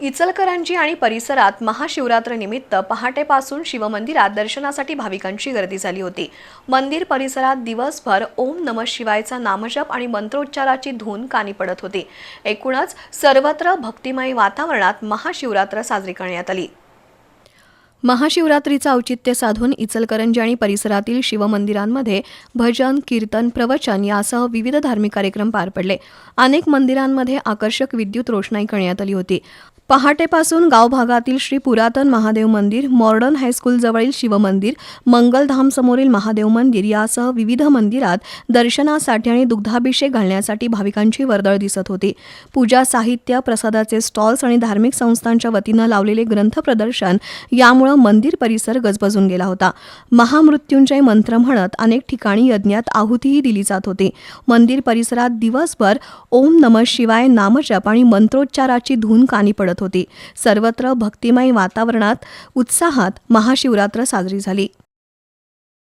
इचलकरंजी आणि परिसरात महाशिवरात्रीनिमित्त पहाटेपासून शिवमंदिरात दर्शनासाठी भाविकांची गर्दी झाली होती. मंदिर परिसरात दिवसभर ओम नम शिवायचा नामजप आणि मंत्रोच्चाराची धून कानी पडत होती. एकूणच सर्वत्र भक्तिमय वातावरणात महाशिवरात्र साजरी करण्यात आली. महाशिवरात्रीचं औचित्य साधून इचलकरंजी आणि परिसरातील शिवमंदिरांमध्ये भजन कीर्तन प्रवचन यासह विविध धार्मिक कार्यक्रम पार पडले. अनेक मंदिरांमध्ये आकर्षक विद्युत रोषणाई करण्यात आली होती. पहाटेपासून गाव भागातील श्री पुरातन महादेव मंदिर मॉर्डन हायस्कूल जवळील शिवमंदिर मंगलधाम समोरील महादेव मंदिर यासह विविध मंदिरात दर्शनासाठी आणि दुग्धाभिषेक घालण्यासाठी भाविकांची वर्दळ दिसत होती. पूजा साहित्य प्रसादाचे स्टॉल्स आणि धार्मिक संस्थांच्या वतीनं लावलेले ग्रंथ प्रदर्शन यामुळं मंदिर परिसर गजबजून गेला होता. महामृत्युंजय मंत्र म्हणत अनेक ठिकाणी यज्ञात आहुतीही दिली जात होती. मंदिर परिसरात दिवसभर ओम नम शिवाय नामजप आणि मंत्रोच्चाराची धून कानी पडत होती. सर्वत्र भक्तिमय वातावरणात उत्साहात महाशिवरात्र साजरी झाली.